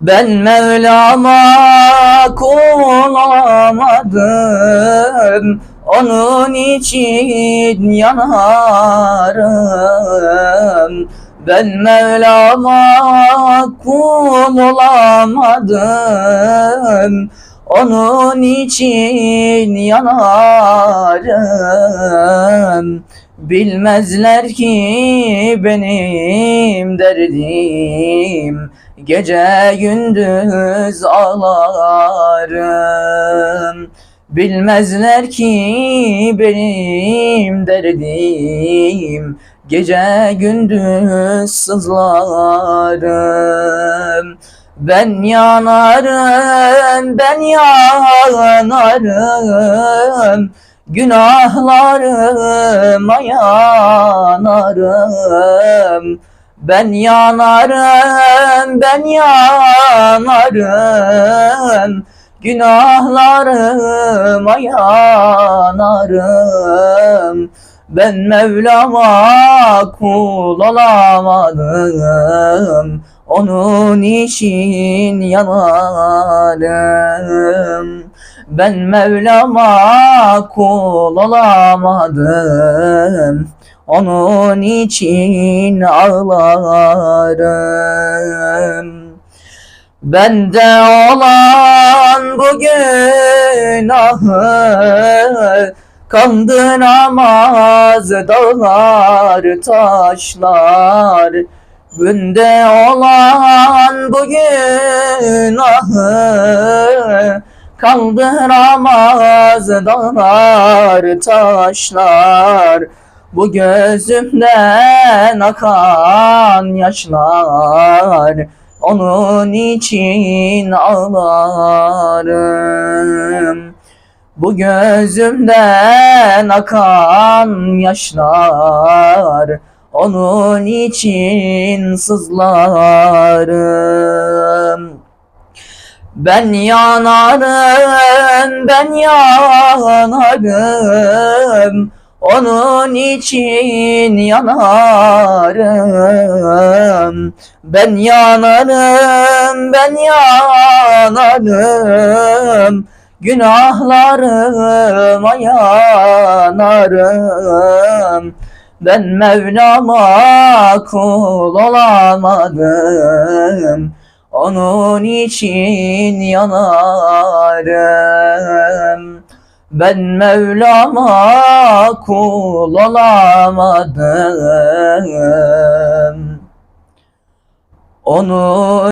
Ben Mevlam'a kul olamadım Onun için yanarım. Ben Mevlam'a kul olamadım Onun için yanarım Bilmezler ki benim derdim. Gece gündüz ağlarım. Bilmezler ki benim derdim. Gece gündüz sızlarım. Ben yanarım, ben yanarım Günahlarıma yanarım Ben yanarım, ben yanarım. Günahlarıma yanarım Ben Mevlam'a kul olamadım. Onun için yanarım Ben Mevlam'a kul olamadım. Onun için ağlarım. Bende olan bu günahı Kandıramaz dağlar taşlar. Bende olan bu günahı Kaldıramaz dağlar taşlar. Bu gözümden akan yaşlar onun için ağlarım. Bu gözümden akan yaşlar Onun için sızlarım Ben yanarım, ben yanarım. Onun için yanarım. Ben yanarım, ben yanarım. Günahlarıma yanarım. Ben Mevlam'a kul olamadım Onun için yanarım. Ben Mevlam'a kul olamadım. Onu